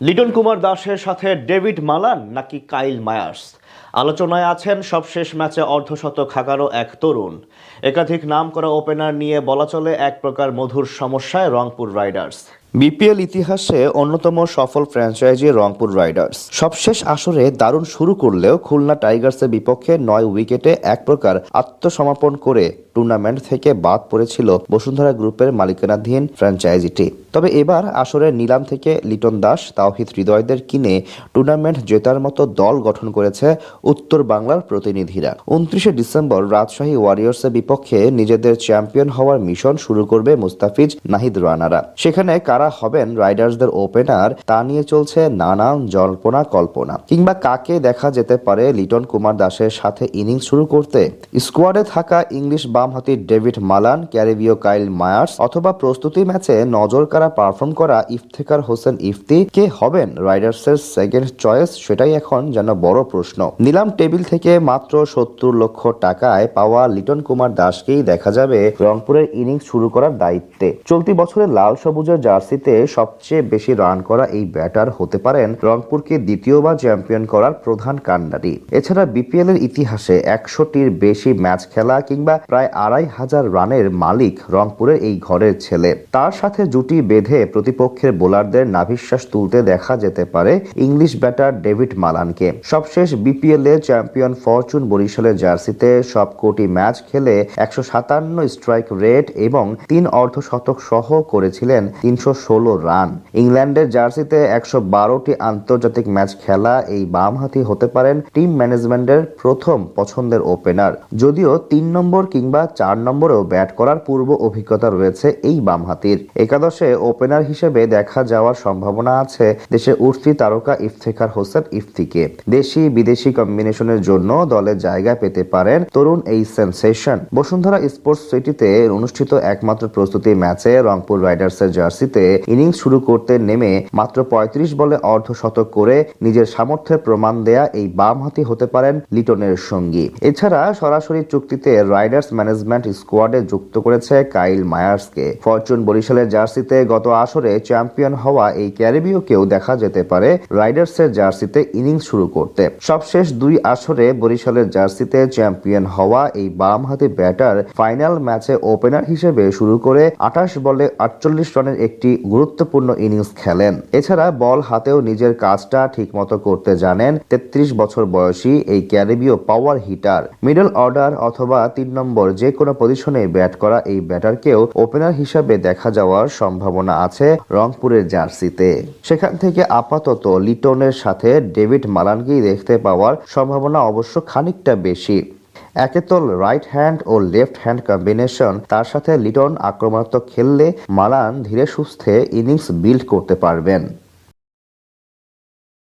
লিটন কুমার দাসের সাথে David Malan নাকি কাইল মায়ার্স? আলোচনায় আছেন সবশেষ ম্যাচে অর্ধশতক হাঁকারও এক তরুণ। একাধিক নাম করা ওপেনার নিয়ে বলা চলে এক প্রকার মধুর সমস্যায় রংপুর রাইডার্স বিপিএল ইতিহাসে অন্যতম সফল ফ্র্যাঞ্চাইজি রংপুর রাইডার্স। সবশেষ আসরে দারুণ শুরু করলেও খুলনা টাইগার্সের বিপক্ষে নয় উইকেটে এক প্রকার আত্মসমর্পণ করে টুর্নামেন্ট থেকে বাদ পড়েছিল বসুন্ধরা গ্রুপের মালিকানাধীন ফ্র্যাঞ্চাইজিটি। তবে এবার আসরের নিলাম থেকে লিটন দাস, তাওহিদ হৃদয়দের কিনে টুর্নামেন্ট জেতার মতো দল গঠন করেছে উত্তর বাংলার প্রতিনিধিরা। উনত্রিশে ডিসেম্বর রাজশাহী ওয়ারিয়র্সের বিপক্ষে নিজেদের চ্যাম্পিয়ন হওয়ার মিশন শুরু করবে মুস্তাফিজ নাহিদ রানারা। সেখানে কারা হবেন রাইডার্সদের ওপেনার, তা নিয়ে চলছে নানান জল্পনা কল্পনা। কিংবা কাকে দেখা যেতে পারে লিটন কুমার দাসের সাথে ইনিংস শুরু করতে? স্কোয়াডে থাকা ইংলিশ বামহাতি ডেভিড মালান, ক্যারিবীয় কাইল মায়ার্স, অথবা প্রস্তুতি ম্যাচে নজর কারা পারফর্ম করা ইফতেখার হোসেন ইফতি, কে হবেন রাইডার্সের সেকেন্ড চয়েস সেটাই এখন যেন বড় প্রশ্ন। নিলাম টেবিল থেকে মাত্র সত্তর লক্ষ টাকায় পাওয়া লিটন কুমার দাসকেই দেখা যাবে রংপুরের ইনিংস শুরু করার দায়িত্বে। চলতি বছরের লাল সবুজের জার্সিতে সবচেয়ে বেশি রান করা এই ব্যাটার হতে পারেন রংপুরকে দ্বিতীয়বার চ্যাম্পিয়ন করার প্রধান কান্ডারি এছাড়া বিপিএল এর ইতিহাসে একশোটির বেশি ম্যাচ খেলা কিংবা প্রায় আড়াই হাজার রানের মালিক রংপুরের এই ঘরের ছেলে। তার সাথে জুটি বেঁধে প্রতিপক্ষের বোলারদের নাভিশ্বাস তুলতে দেখা যেতে পারে ইংলিশ ব্যাটার ডেভিড মালানকে। সবশেষ বিপিএল এ চ্যাম্পিয়ন ফরচুন বরিশালের জার্সিতে সব কোটি ম্যাচ খেলে একশো সাতান্ন স্ট্রাইক রেট এবং তিন অর্ধশতক সহ করেছিলেন তিনশো ষোলো রান। ইংল্যান্ডের জার্সিতে একশো বারোটি আন্তর্জাতিক ম্যাচ খেলা এই বামহাতি হতে পারেন টিম ম্যানেজমেন্টের প্রথম পছন্দের ওপেনার। যদিও তিন নম্বর কিংবা চার নম্বরেও ব্যাট করার পূর্ব অভিজ্ঞতা রয়েছে এই বামহাতির। একাদশে ওপেনার হিসেবে দেখা যাওয়ার সম্ভাবনা আছে দেশে উঠতি তারকা ইফতেখার হোসেন ইফতিকে। দেশি বিদেশি কম্বিনেশনের জন্য দলে জায়গা পেতে পারেন তরুণ এই সেন্সেশন। বসুন্ধরা স্পোর্টস সিটিতে অনুষ্ঠিত একমাত্র প্রস্তুতি ম্যাচে রংপুর রাইডার্সের জার্সিতে ইনিংস শুরু করতে নেমে মাত্র পঁয়ত্রিশ বলে অর্ধশতক করে নিজের সামর্থ্যের প্রমাণ দেয়া এই বামহাতি হতে পারেন লিটনের সঙ্গী। এছাড়া সরাসরি চুক্তিতে রাইডার্স ম্যানেজমেন্ট স্কোয়াডে যুক্ত করেছে কাইল মায়ার্সকে। ফরচুন বরিশালের জার্সিতে গত আসরে চ্যাম্পিয়ন হওয়া এই ক্যারিবীয়কেও দেখা যেতে পারে রাইডার্সের জার্সিতে ইনিংস শুরু করতে। সবশেষ দুই আসরে বরিশালের জার্সিতে চ্যাম্পিয়ন হওয়া এই বামহাতি ব্যাটার ফাইনাল ম্যাচে ওপেনার হিসেবে শুরু করে আঠাশ বলে আটচল্লিশ রানের একটি গুরুত্বপূর্ণ ইনিংস খেলেন। এছাড়া বল হাতেও নিজের কাজটা ঠিকমতো করতে জানেন তেত্রিশ বছর বয়সী এই ক্যারিবীয় পাওয়ার হিটার। মিডল অর্ডার অথবা তিন নম্বর যে কোনো পজিশনে ব্যাট করা এই ব্যাটারকেও ওপেনার হিসাবে দেখা যাওয়ার সম্ভাবনা আছে রংপুরের জার্সিতে। সেখান থেকে আপাতত লিটনের সাথে ডেভিড মালানকেই দেখতে পাওয়ার সম্ভাবনা অবশ্য খানিকটা বেশি। একে তো রাইট হ্যান্ড ও লেফট হ্যান্ড কম্বিনেশন তার সাথে লিটন আক্রমণাত্মক খেললে মালান ধীরে সুস্থে ইনিংস বিল্ড করতে পারবেন।